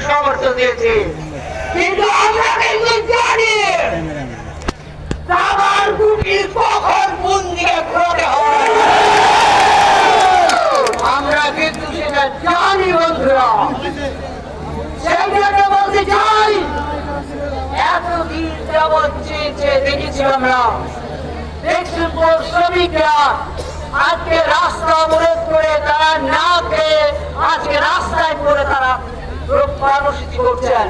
পরামর্শ দিয়েছি। কিন্তু আমরা কিন্তু জানি আমরা দেখেছি আমরা দেখছি আজকে রাস্তা অবরোধ করে না খেয়ে আজকে রাস্তায় পড়ে তারা কর্মসূচি করছেন।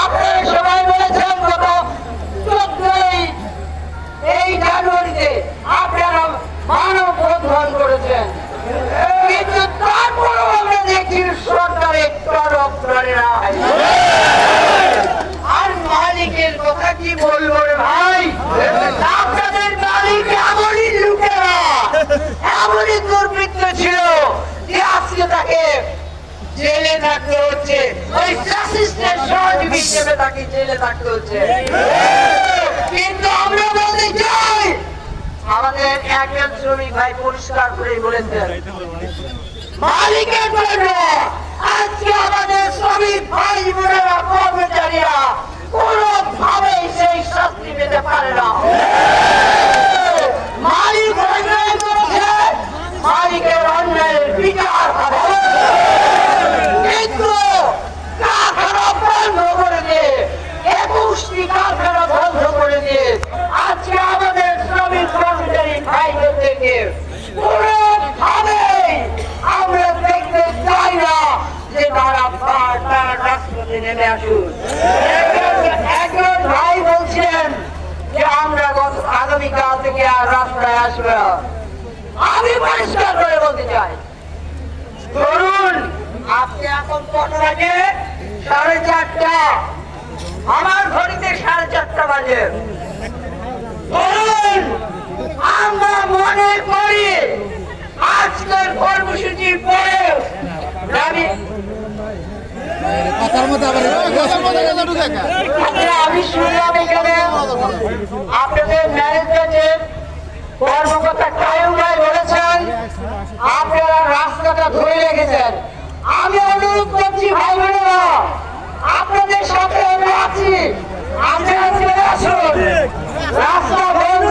আপনারা সবাই বলেছেন গত চোদ্দই এই জানুয়ারিতে আপনারা মানব জেলে থাকতে হচ্ছে। ওই ফ্যাসিস্টের সহযোগী হিসেবে তাকে জেলে থাকতে হচ্ছে। কিন্তু আমরা বলতে চাই, আমাদের একজন শ্রমিক ভাই পরিষ্কার করে বলেছেন, মালিকের জন্য আজকে আমাদের শ্রমিক ভাই বোনেরা কর্মচারীরা কোনোভাবেই সেই শাস্তি পেতে পারে না মালিক অন্যায় করেছে মালিকের অন্যায়ের বিচার হবে কিন্তু কারখানা বন্ধ করে দিয়ে একুশটি কারখানা বন্ধ করে দিয়ে আজকে আমাদের শ্রমিক কর্মচারী ভাইদেরকে কোনোভাবেই আমরা দেখতে চাই না যে তারা পা- তারা ভাই বলছেন যে আমরা আগামীকাল থেকে আর রাস্তায় আসবে আমি পরিষ্কার করে বলতে চাই। ধরুন, আপনি এখন কটা সাড়ে চারটা। আমার ঘড়িতে সাড়ে চারটা বাজে। ধরুন, আমরা মনে করি আজকের কর্মসূচি পরে আমি শুনলাম আপনাদের ম্যানেজমেন্টের ভাই বলেছেন, আপনারা রাস্তাটা ধরে রেখেছেন। আমি অনুরোধ করছি ভাই বোনেরা, আপনাদের সাথে আমরা আছি। আপনারা চলে আসুন। রাস্তা বন্ধ